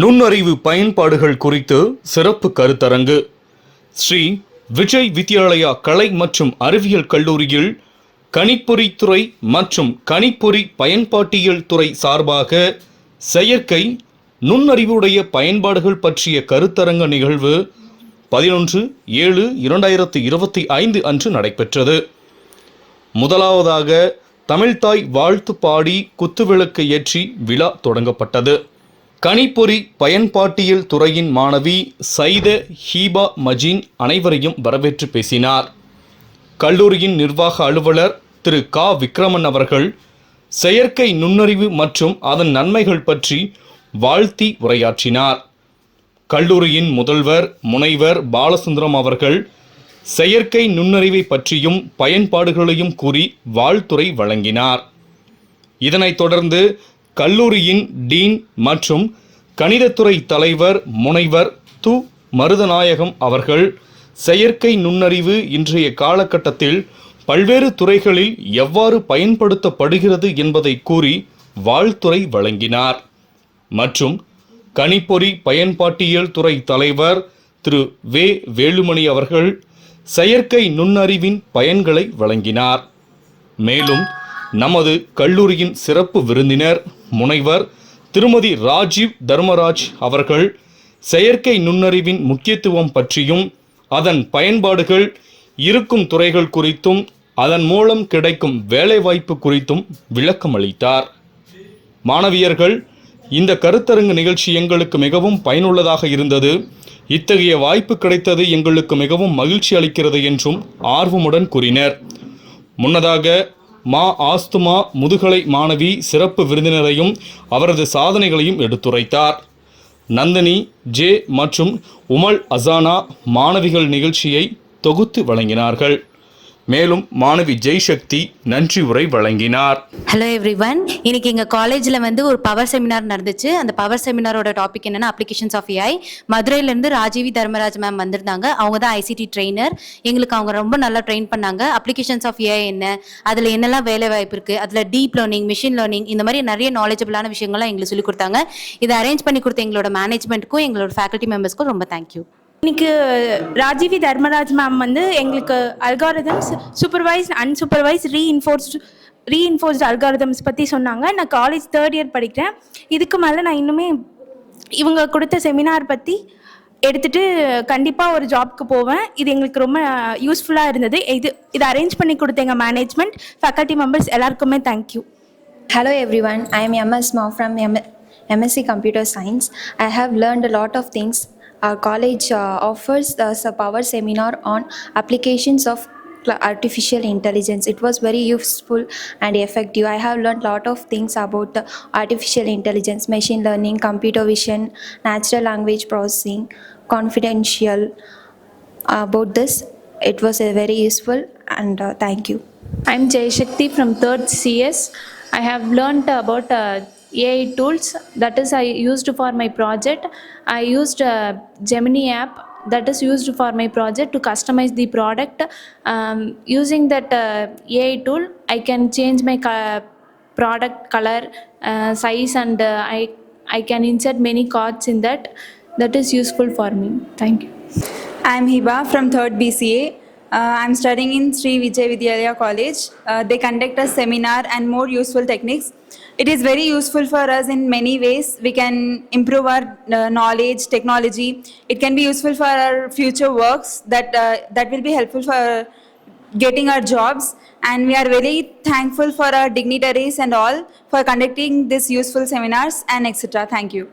நுண்ணறிவு பயன்பாடுகள் குறித்து சிறப்பு கருத்தரங்கு. ஸ்ரீ விஜய் வித்யாலயா கலை மற்றும் அறிவியல் கல்லூரியில் கணிப்பொறித்துறை மற்றும் கணிப்பொறி பயன்பாட்டியல் துறை சார்பாக செயற்கை நுண்ணறிவுடைய பயன்பாடுகள் பற்றிய கருத்தரங்க நிகழ்வு பதினொன்று ஏழு இரண்டாயிரத்து இருபத்தி ஐந்து அன்று நடைபெற்றது. முதலாவதாக தமிழ்தாய் வாழ்த்து பாடி குத்துவிளக்கு ஏற்றி விழா தொடங்கப்பட்டது. கணிப்பொறி பயன்பாட்டியல் துறையின் மாணவி சைத ஹீபா மஜீன் அனைவரையும் வரவேற்று பேசினார். கல்லூரியின் நிர்வாக அலுவலர் திரு கா. விக்ரமன் அவர்கள் செயற்கை நுண்ணறிவு மற்றும் அதன் நன்மைகள் பற்றி வாழ்த்தி உரையாற்றினார். கல்லூரியின் முதல்வர் முனைவர் பாலசுந்தரம் அவர்கள் செயற்கை நுண்ணறிவை பற்றியும் பயன்பாடுகளையும் கூறி வாழ்த்துறை வழங்கினார். இதனைத் தொடர்ந்து கல்லூரியின் டீன் மற்றும் கணிதத்துறை தலைவர் முனைவர் து. மருதநாயகம் அவர்கள் செயற்கை நுண்ணறிவு இன்றைய காலகட்டத்தில் பல்வேறு துறைகளில் எவ்வாறு பயன்படுத்தப்படுகிறது என்பதை கூறி வாழ்த்துறை வழங்கினார். மற்றும் கணிப்பொறி பயன்பாட்டியல் துறை தலைவர் திரு. வே. வேலுமணி அவர்கள் செயற்கை நுண்ணறிவின் பயன்களை வழங்கினார். மேலும் நமது கல்லூரியின் சிறப்பு விருந்தினர் முனைவர் திருமதி ராஜீவ் தர்மராஜ் அவர்கள் செயற்கை நுண்ணறிவின் முக்கியத்துவம் பற்றியும் அதன் பயன்பாடுகள் இருக்கும் துறைகள் குறித்தும் அதன் மூலம் கிடைக்கும் வேலைவாய்ப்பு குறித்தும் விளக்கம் அளித்தார் மாணவியர்கள் இந்த கருத்தரங்கு நிகழ்ச்சி எங்களுக்கு மிகவும் பயனுள்ளதாக இருந்தது. இத்தகைய வாய்ப்பு கிடைத்தது எங்களுக்கு மிகவும் மகிழ்ச்சி அளிக்கிறது என்றும் ஆர்வமுடன் கூறினர். முன்னதாக மா ஆஸ்துமா முதுகலை மாணவி சிறப்பு விருந்தினரையும் அவரது சாதனைகளையும் எடுத்துரைத்தார். நந்தினி ஜே மற்றும் உமல் அசானா மாணவிகள் நிகழ்ச்சியை தொகுத்து வழங்கினார்கள். மேலும் மாணவி ஜெய்சக்தி நன்றி உரை வழங்கினார். ஹலோ எவ்ரி ஒன் இன்னைக்கு எங்கள் காலேஜில் வந்து ஒரு பவர் செமினார் நடந்துச்சு. அந்த பவர் செமினாரோட டாபிக் என்னன்னா அப்ளிகேஷன்ஸ் ஆஃப் ஏஐ மதுரையிலேருந்து ராஜீவி தர்மராஜ் மேம் வந்திருந்தாங்க. அவங்க தான் ஐசிடி ட்ரெயினர் எங்களுக்கு அவங்க ரொம்ப நல்லா ட்ரெயின் பண்ணாங்க. அப்ளிகேஷன்ஸ் ஆஃப் ஏஐ என்ன அதில் என்னெல்லாம் வேலை வாய்ப்பு இருக்குது அதில் டீப் லேர்னிங் மிஷின் லேர்னிங் இந்த மாதிரி நிறைய நாலேஜபிளான விஷயங்கள்லாம் எங்களுக்கு சொல்லிக் கொடுத்தாங்க. இதை அரேஞ்ச் பண்ணி கொடுத்த எங்களோட மேனேஜ்மெண்ட்டுக்கும் எங்களோட ஃபேக்கல்ட்டி மெம்பர்ஸ்க்கும் ரொம்ப தேங்க்யூ இன்னைக்கு ராஜீவி தர்மராஜ் மேம் வந்து எங்களுக்கு algorithms supervised unsupervised reinforced reinforced algorithms பற்றி சொன்னாங்க. நான் காலேஜ் தேர்ட் இயர் படிக்கிறேன். இதுக்கு மேலே நான் இன்னுமே இவங்க கொடுத்த செமினார் பற்றி எடுத்துட்டு கண்டிப்பாக ஒரு ஜாப்க்கு போவேன். இது எங்களுக்கு ரொம்ப யூஸ்ஃபுல்லாக இருந்தது. இது இது அரேஞ்ச் பண்ணி கொடுத்த எங்கள் மேனேஜ்மெண்ட் ஃபேக்கல்ட்டி மெம்பர்ஸ் எல்லாருக்குமே thank you hello everyone I am MS மா from M MSc computer science I have learned lot of things Our college uh, offers a power seminar on applications of artificial intelligence. It was very useful and effective. I have learned a lot of things about uh, artificial intelligence, machine learning, computer vision, natural language processing, confidential. about this, it was uh, very useful and uh, thank you. I'm Jay Shakti from third CS. I have learned about uh, AI tools that is I used for my project. I used Gemini app that is used for my project to customize the product. Um, using that uh, AI tool, I can change my co- product color, uh, size, and uh, I I can insert many cards in that. That is useful for me. Thank you. I'm Hiba from 3rd BCA. Uh, I'm studying in Sri Vijay Vidyalaya College. Uh, they conduct a seminar and more useful techniques. It is very useful for us in many ways. We can improve our uh, knowledge, technology. It can be useful for our future works that that will be helpful for getting our jobs. And we are very thankful for our dignitaries and all for conducting these useful seminars and etc. Thank you.